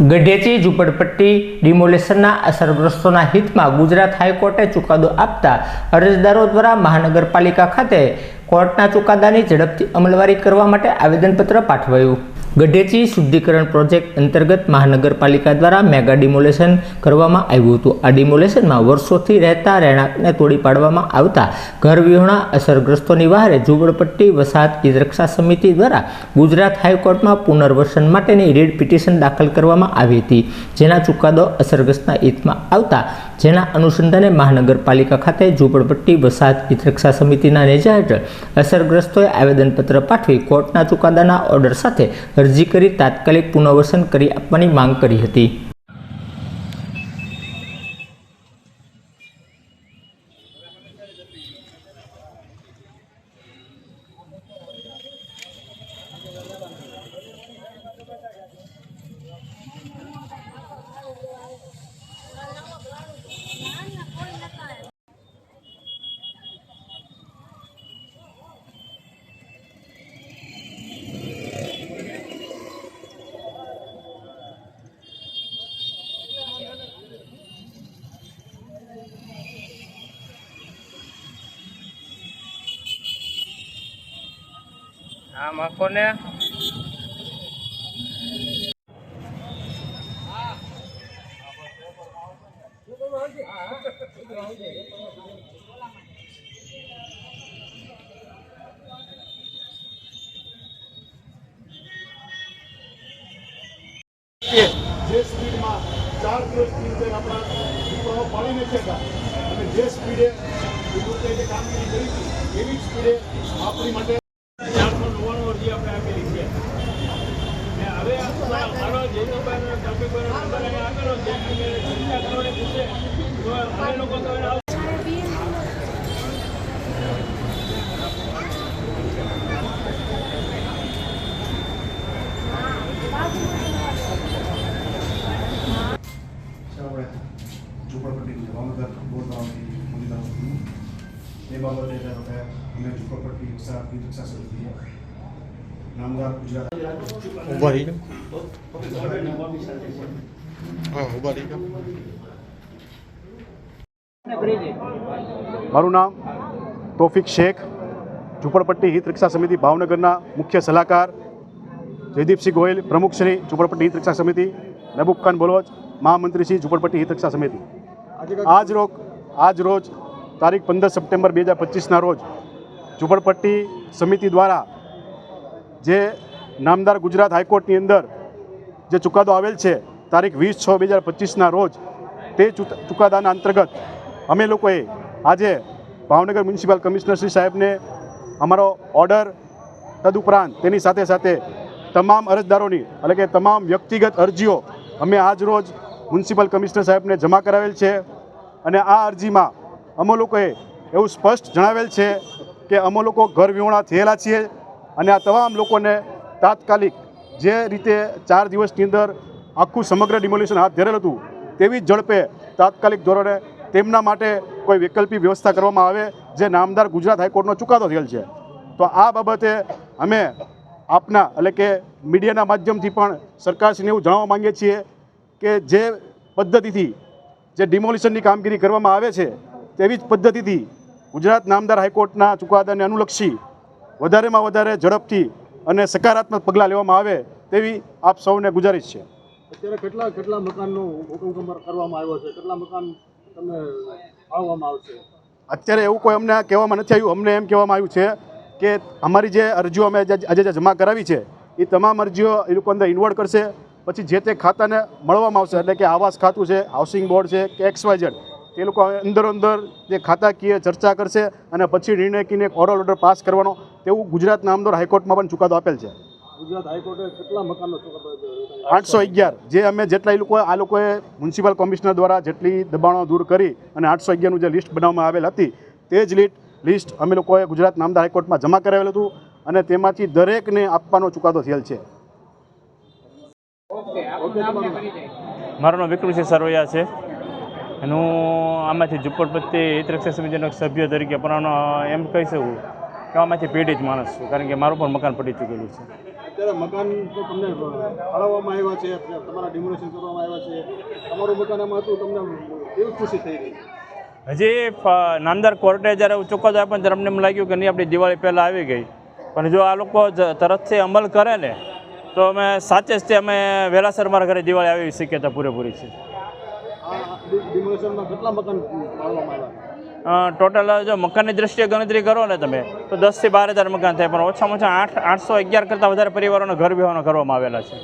ગઢેચી ઝુંપડપટ્ટી ડિમોલેશનના અસરગ્રસ્તોના હિતમાં ગુજરાત હાઈકોર્ટે ચુકાદો આપતા અરજદારો દ્વારા મહાનગરપાલિકા ખાતે કોર્ટના ચુકાદાની ઝડપથી અમલવારી કરવા માટે આવેદનપત્ર પાઠવાયું. ગઢેચી શુદ્ધિકરણ પ્રોજેક્ટ અંતર્ગત મહાનગરપાલિકા દ્વારા મેગા ડિમોલેશન કરવામાં આવ્યું હતું. આ ડિમોલેશનમાં વર્ષોથી રહેતા રહેણાંકને તોડી પાડવામાં આવતા ઘરવિહોણા અસરગ્રસ્તોની વહારે ઝુંપડપટ્ટી વસાહત હિત રક્ષા સમિતિ દ્વારા ગુજરાત હાઈકોર્ટમાં પુનર્વસન માટેની રીડ પિટિશન દાખલ કરવામાં આવી હતી. જેના ચુકાદો અસરગ્રસ્તના હિતમાં આવતા, જેના અનુસંધાને મહાનગરપાલિકા ખાતે ઝુંપડપટ્ટી વસાહત હિત રક્ષા સમિતિના નેજા હેઠળ અસરગ્રસ્તોએ આવેદનપત્ર પાઠવી કોર્ટના ચુકાદાના ઓર્ડર સાથે અરજી કરી તાત્કાલિક પુનઃવસન કરી આપવાની માંગ કરી હતી. આ મકોને જે સ્પીડમાં ચાર દિવસની અંદર આપણા દીકરાઓ પાડી નથી હતા અને જે સ્પીડે વિદ્યુતે જે કામગીરી કરી હતી એવી જ સ્પીડે આપણી માટે ચારસો નવ્વાણું અરજી આપણે આપેલી છે ને હવે મારો જેતુભાઈનો ટોપિકભાઈનો નંબર અહીંયા આપેલો છે કે ચિંતા કરવાની પૂછે તો અમે લોકો તો એને છે આપણે ઝૂંપડપટ્ટી ભાવનગર બોર્ડ બનાવવાની મંજૂર હતી એ બાબતે ધારો કે અમે ઝૂંપડપટ્ટી વસાહત રક્ષા સમિતિ નામદાર ગુજરાત. ઊભા રહી હા ઊભા રહી મારું નામ તોફિક શેખ ઝુંપડપટ્ટી હિત રક્ષા સમિતિ ભાવનગરના મુખ્ય સલાહકાર જયદીપસિંહ ગોયલ પ્રમુખ શ્રી ઝુંપડપટ્ટી હિત રક્ષા સમિતિ મહેબૂબ ખાન બોલોચ મહામંત્રીશ્રી ઝુંપડપટ્ટી હિત રક્ષા સમિતિ. આજ રોજ આજ રોજ તારીખ પંદર સપ્ટેમ્બર બે હજાર પચીસના રોજ ઝુંપડપટ્ટી સમિતિ દ્વારા જે નામદાર ગુજરાત હાઈકોર્ટની અંદર જે ચુકાદો આવેલ છે, તારીખ વીસ છ બે હજાર પચીસના રોજ, તે ચુકાદાના અંતર્ગત અમે લોકોએ આજે ભાવનગર મ્યુનિસિપલ કમિશનર સાહેબને અમારો ઓર્ડર તદુપરાંત તેની સાથે સાથે તમામ અરજદારોની, એટલે કે તમામ વ્યક્તિગત અરજીઓ અમે આજ રોજ મ્યુનિસિપલ કમિશનર સાહેબને જમા કરાવેલ છે અને આ અરજીમાં અમે લોકોએ એવું સ્પષ્ટ જણાવેલ છે કે અમે લોકો ઘર વિહોણા થયેલા છીએ. અને આ તમામ લોકોને તાત્કાલિક જે રીતે ચાર દિવસની અંદર આખું સમગ્ર ડિમોલ્યુશન હાથ ધરેલું હતું, તેવી જ ઝડપે તાત્કાલિક ધોરણે તેમના માટે કોઈ વૈકલ્પિક વ્યવસ્થા કરવામાં આવે, જે નામદાર ગુજરાત હાઈકોર્ટનો ચુકાદો થયેલ છે. તો આ બાબતે અમે આપના એટલે કે મીડિયાના માધ્યમથી પણ સરકારશ્રીને એવું જણાવવા માંગીએ છીએ કે જે પદ્ધતિથી જે ડિમોલિશનની કામગીરી કરવામાં આવે છે, તેવી જ પદ્ધતિથી ગુજરાત નામદાર હાઈકોર્ટના ચુકાદાને અનુલક્ષી વધારેમાં વધારે ઝડપથી અને સકારાત્મક પગલાં લેવામાં આવે તેવી આપ સૌને ગુજારિશ છે. અત્યારે કેટલા કેટલા મકાનનો હુકમ કરવામાં આવ્યો છે? કેટલા મકાન તમને ફાળવવામાં આવશે? અત્યારે એવું કોઈ અમને કહેવામાં નથી આવ્યું. અમને એમ કહેવામાં આવ્યું છે કે અમારી જે અરજીઓ અમે આજે જે જમા કરાવી છે એ તમામ અરજીઓ એ લોકો અંદર ઇન્વોલ્વ કરશે. પછી જે તે ખાતાને મળવામાં આવશે એટલે કે આવાસ ખાતું છે હાઉસિંગ બોર્ડ છે કે એક્સ તે લોકો અંદર અંદર જે ખાતાકીય ચર્ચા કરશે અને પછી નિર્ણય કીને એક ઓરલ ઓર્ડર પાસ કરવાનો તેવું ગુજરાત નામદાર હાઈકોર્ટમાં પણ ચુકાદો આપેલ છે. ગુજરાત હાઈકોર્ટે કેટલા મકાનનો ચુકાદો આઠસો અગિયાર. જે અમે જેટલા એ લોકો આ લોકોએ મ્યુનિસિપલ કમિશનર દ્વારા જેટલી દબાણો દૂર કરી અને આઠસો અગિયારનું જે લિસ્ટ બનાવવામાં આવેલ હતી તે જ લિસ્ટ લિસ્ટ અમે લોકોએ ગુજરાત નામદાર હાઈકોર્ટમાં જમા કરાવેલું હતું અને તેમાંથી દરેકને આપવાનો ચુકાદો થયેલ છે. મારું નામ વિક્રમસિંહ સરવૈયા છે. અને હું આમાંથી ઝુંપડપટ્ટી હિતરક્ષા સમિતિનો એક સભ્ય તરીકે પણ એમ કહી શકું કે આમાંથી પેઢી જ માણસ છું કારણ કે મારું પણ મકાન પડી ચૂકેલું છે. અત્યારે મકાન તો તમને ફાળવવામાં આવ્યા છે તમારા ડિમોલેશન કરવામાં આવ્યા છે. તમારું મકાન એમાં હતું તમને કેવી ખુશી થઈ ગઈ હજી નામદાર કોર્ટે જ્યારે ચુકાદો આપ્યો પણ ત્યારે અમને એમ લાગ્યું કે નહીં આપણી દિવાળી પહેલાં આવી ગઈ. પણ જો આ લોકો તરતથી અમલ કરે ને તો અમે સાચે જ તે અમે વહેલાસર મારા ઘરે દિવાળી આવી શક્યતા પૂરેપૂરી છે. ડિમોલેશનમાં કેટલા ટોટલ જો મકાનની દ્રષ્ટિએ ગણતરી કરો ને તમે, તો દસથી બાર હજાર મકાન થાય, પણ ઓછામાં ઓછા આઠ, આઠસો અગિયાર કરતાં વધારે પરિવારોને ઘર વ્યવહારો કરવામાં આવેલા છે.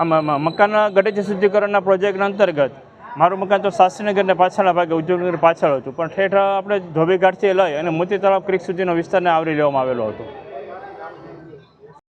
આમાં મકાન ગટેજ શુદ્ધિકરણના પ્રોજેક્ટના અંતર્ગત, મારું મકાન તો શાસ્ત્રીનગરને પાછળના ભાગે, ઉદ્યોગનગર પાછળ હતું, પણ ઠેઠ આપણે ધોબીઘાટથી લઈ અને મોતી તળાવ ક્રિક સુધીનો વિસ્તારને આવરી લેવામાં આવેલો હતો.